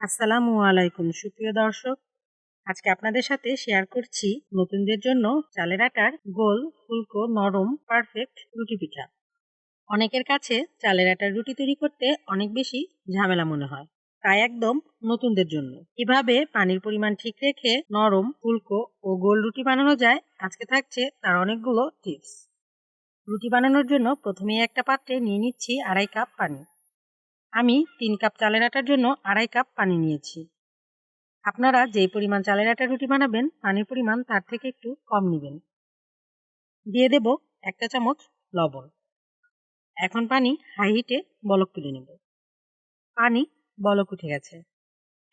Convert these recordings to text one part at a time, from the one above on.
আসসালামু আলাইকুম, সুপ্রিয় দর্শক। আজকে আপনাদের সাথে শেয়ার করছি নতুনদের জন্য চালের আটার গোল, ফুলকো, নরম পারফেক্ট রুটি পিঠা। অনেকের কাছে চালের আটার রুটি তৈরি করতে অনেক বেশি ঝামেলা মনে হয়, তাই একদম নতুনদের জন্য। কীভাবে পানির পরিমাণ ঠিক রেখে নরম, ফুলকো ও গোল রুটি বানানো যায়, আজকে থাকছে তার অনেকগুলো টিপস রুটি বানানোর জন্য প্রথমেই একটা পাত্রে নিয়ে নিচ্ছি আড়াই কাপ পানি। আমি তিন কাপ চালের আটার জন্য আড়াই কাপ পানি নিয়েছি। আপনারা যেই পরিমাণ চালের আটার রুটি বানাবেন, পানির পরিমাণ তার থেকে একটু কম নেবেন। দিয়ে দেব একটা চামচ লবণ। এখন পানি হাই হিটে বলক তুলে নেব। পানি বলক উঠে গেছে।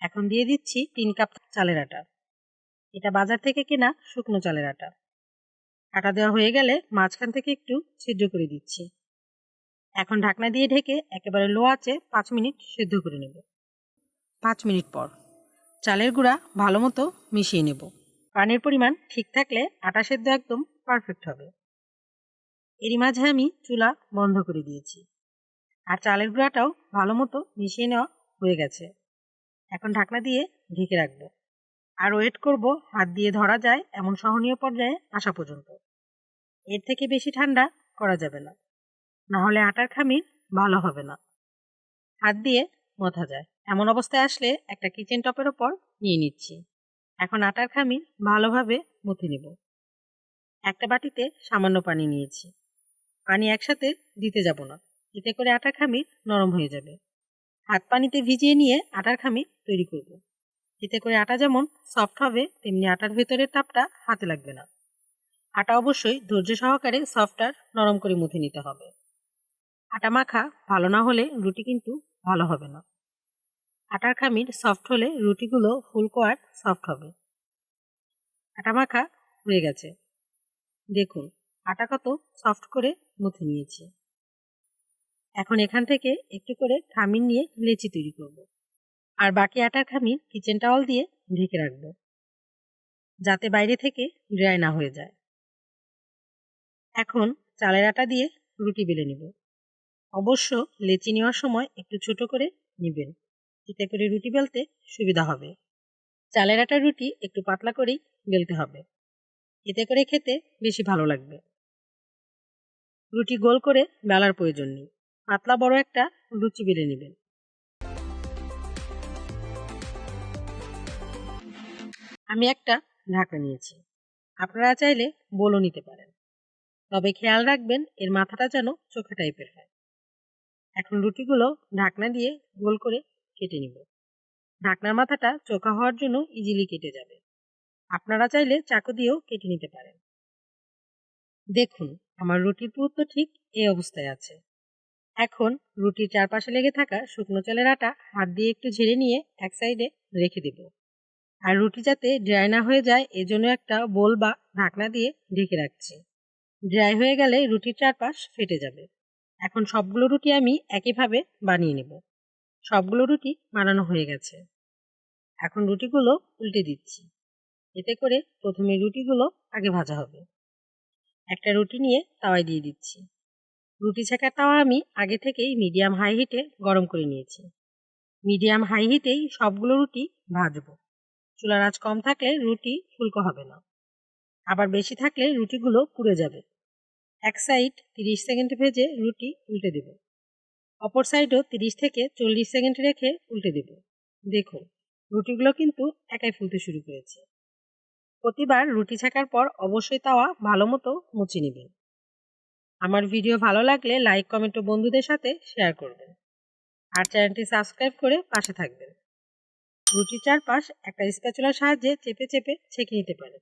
এখন দিয়ে দিচ্ছি তিন কাপ চালের আটা। এটা বাজার থেকে কেনা শুকনো চালের আটা। আটা দেওয়া হয়ে গেলে মাঝখান থেকে একটু ছিদ্র করে দিচ্ছি। এখন ঢাকনা দিয়ে ঢেকে একেবারে লো আছে পাঁচ মিনিট সেদ্ধ করে নেব। পাঁচ মিনিট পর চালের গুঁড়া ভালো মতো মিশিয়ে নেব। পানির পরিমাণ ঠিক থাকলে আটা সেদ্ধ একদম পারফেক্ট হবে। এরই মাঝে আমি চুলা বন্ধ করে দিয়েছি আর চালের গুঁড়াটাও ভালো মতো মিশিয়ে নেওয়া হয়ে গেছে। এখন ঢাকনা দিয়ে ঢেকে রাখব আর ওয়েট করব হাত দিয়ে ধরা যায় এমন সহনীয় পর্যায়ে আসা পর্যন্ত। এর থেকে বেশি ঠান্ডা করা যাবে না। না হলে আটার খামির ভালো হবে না। হাত দিয়ে মথা যায়। এমন অবস্থায় আসলে একটা কিচেন টপের ওপর নিয়ে নিচ্ছি। এখন আটার খামির ভালোভাবে মুথে নিব। একটা বাটিতে সামান্য পানি নিয়েছি। পানি একসাথে দিতে যাব না। এতে করে আটার খামির নরম হয়ে যাবে। হাত পানিতে ভিজিয়ে নিয়ে আটার খামির তৈরি করব। এতে করে আটা যেমন সফট হবে, তেমনি আটার ভেতরের তাপটা হাতে লাগবে না। আটা অবশ্যই ধৈর্য সহকারে সফট আর নরম করে মুথে নিতে হবে। আটা মাখা ভালো না হলে রুটি কিন্তু ভালো হবে না। আটার খামির সফট হলে রুটিগুলো ফুলকো আর সফট হবে। আটা মাখা হয়ে গেছে। দেখুন, আটা কত সফট করে মুথে নিয়েছি। এখন এখান থেকে একটু করে খামির নিয়ে লেচি তৈরি করব। আর বাকি আটার খামির কিচেন টাওয়াল দিয়ে ঢেকে রাখব। যাতে বাইরে থেকে ড্রাই না হয়ে যায়। এখন চালের আটা দিয়ে রুটি বেলে নিব। অবশ্য লেচি নেওয়ার সময় একটু ছোট করে নেবেন। এতে করে রুটি বেলতে সুবিধা হবে। চালের আটার রুটি একটু পাতলা করেই বেলতে হবে। এতে করে খেতে বেশি ভালো লাগবে। রুটি গোল করে বেলার প্রয়োজন নেই। পাতলা বড় একটা লুচি বেলে নেবেন। আমি একটা ঢাকা নিয়েছি। আপনারা চাইলে বলো নিতে পারেন। তবে খেয়াল রাখবেন, এর মাথাটা যেন চোখা টাইপের হয়। এখন রুটিগুলো ঢাকনা দিয়ে গোল করে কেটে নিব। ঢাকনার মাথাটা চোখা হওয়ার জন্য ইজিলি কেটে যাবে। আপনারা চাইলে চাকু দিয়েও কেটে নিতে পারেন। দেখুন, আমার রুটির পুরুত্ব ঠিক এই অবস্থায় আছে। এখন রুটির চারপাশে লেগে থাকা শুকনো চালের আটা হাত দিয়ে একটু ঝেড়ে নিয়ে এক সাইডে রেখে দেব। আর রুটি যাতে ড্রাই না হয়ে যায়, এজন্য একটা বোল বা ঢাকনা দিয়ে ঢেকে রাখছি। ড্রাই হয়ে গেলে রুটির চারপাশ ফেটে যাবে। এখন সবগুলো রুটি আমি একইভাবে বানিয়ে নেব। সবগুলো রুটি বানানো হয়ে গেছে। এখন রুটিগুলো উল্টে দিচ্ছি। এতে করে প্রথমে রুটিগুলো আগে ভাজা হবে। একটা রুটি নিয়ে তাওয়ায় দিয়ে দিচ্ছি। রুটি ছেঁকার তাওয়া আমি আগে থেকেই মিডিয়াম হাই হিটে গরম করে নিয়েছি। মিডিয়াম হাই হিটেই সবগুলো রুটি ভাজবো। চুলার আঁচ কম থাকলে রুটি ফুলকো হবে না। আবার বেশি থাকলে রুটিগুলো পুড়ে যাবে। এক সাইড তিরিশ সেকেন্ড ভেজে রুটি উল্টে দেব। অপর সাইডও তিরিশ থেকে চল্লিশ সেকেন্ড রেখে উল্টে দেব। দেখুন, রুটিগুলো কিন্তু একাই ফুলতে শুরু করেছে। প্রতিবার রুটি ছাকার পর অবশ্যই তাওয়া ভালো মতো মুছে নেবেন। আমার ভিডিও ভালো লাগলে লাইক, কমেন্ট ও বন্ধুদের সাথে শেয়ার করবেন। আর চ্যানেলটি সাবস্ক্রাইব করে পাশে থাকবেন। রুটির চারপাশ একটা স্প্যাচুলার সাহায্যে চেপে চেপে ছেঁকে নিতে পারেন।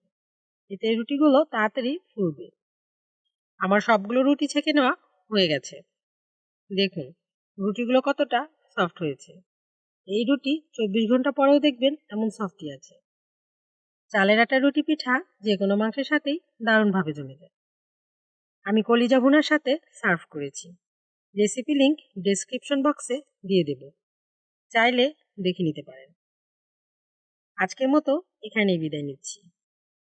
এতে রুটিগুলো তাড়াতাড়ি ফুলবে। আমার সবগুলো রুটি ছেঁকে নেওয়া হয়ে গেছে। দেখুন, রুটিগুলো কতটা সফট হয়েছে। এই রুটি চব্বিশ ঘণ্টা পরেও দেখবেন এমন সফটই আছে। চালের আটা, রুটি, পিঠা যে কোনো মাংসের সাথেই দারুণভাবে জমে যায়। আমি কলিজা ভুনার সাথে সার্ভ করেছি। রেসিপি লিংক ডেসক্রিপশন বক্সে দিয়ে দেব। চাইলে দেখে নিতে পারেন। আজকের মতো এখানেই বিদায় নিচ্ছি।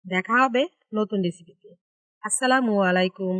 দেখা হবে নতুন রেসিপিতে আসসালামু আলাইকুম।